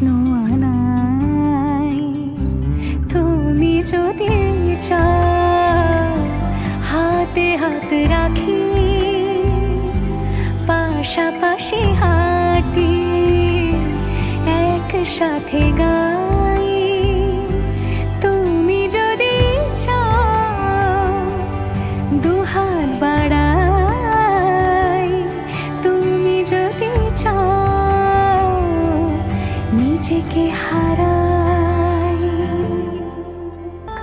স্বপ্ন আনাই তুমি যদি চাও হাতে হাত রাখি পাশাপাশি হাঁটি একসাথে গাই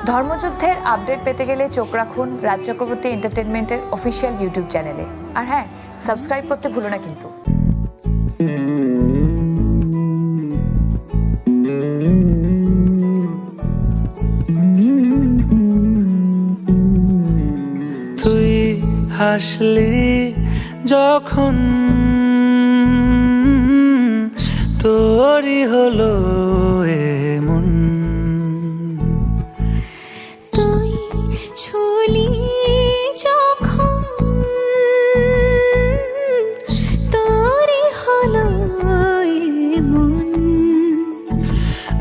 ধর্মযুদ্ধের আপডেট পেতে গেলে চোখ রাখুন রাজ চক্রবর্তী এন্টারটেনমেন্টের অফিসিয়াল ইউটিউব চ্যানেলে। আর হ্যাঁ সাবস্ক্রাইব করতে ভুলো না কিন্তু। তুই হাসলি যখন তোরই হলো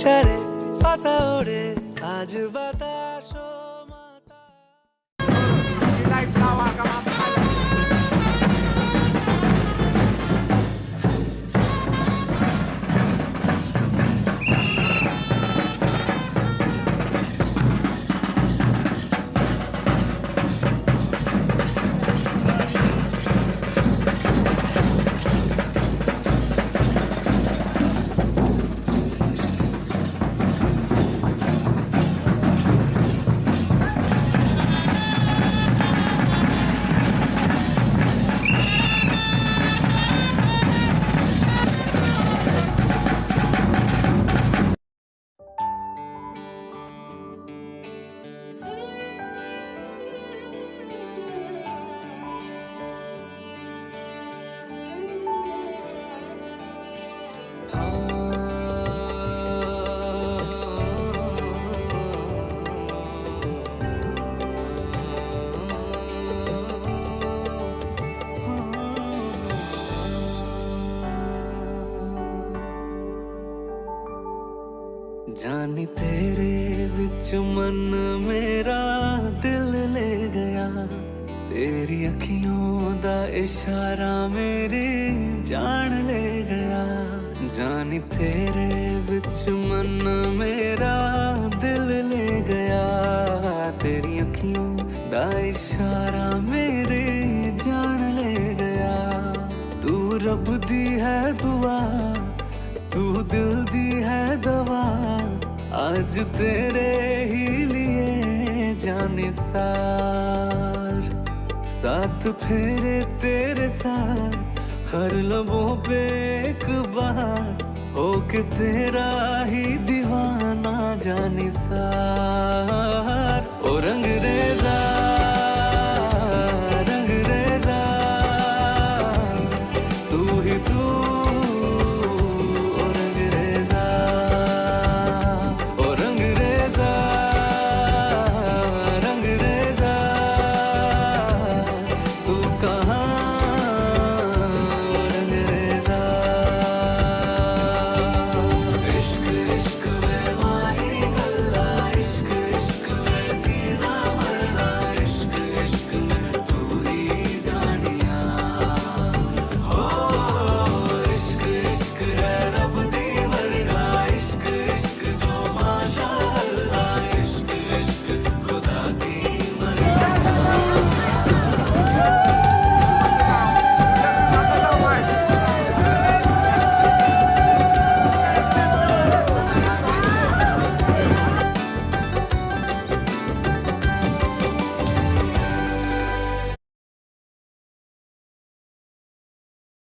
সারে পাতা ওড়ে আজ বাতাস ਜਾਨੀ ਤੇਰੇ ਵਿੱਚ ਮਨ ਮੇਰਾ ਦਿਲ ਲੈ ਗਿਆ। ਤੇਰੀ ਅੱਖੀਆਂ ਦਾ ਇਸ਼ਾਰਾ ਮੇਰੇ ਜਾਣ ਲੈ ਗਿਆ। ਜਾਨੀ ਤੇਰੇ ਵਿੱਚ ਮਨ ਮੇਰਾ ਦਿਲ ਲੈ ਗਿਆ। ਤੇਰੀ ਅੱਖੀਆਂ ਦਾ ਇਸ਼ਾਰਾ ਮੇਰੇ ਜਾਣ ਲੈ ਗਿਆ। ਤੂੰ ਰੱਬ ਦੀ ਹੈ ਦੁਆ। तू दिल दी है दवा, आज तेरे ही लिए जाने सार। साथ फेरे तेरे साथ, हर लबों पे एक बात होके तेरा ही दीवाना जाने सार।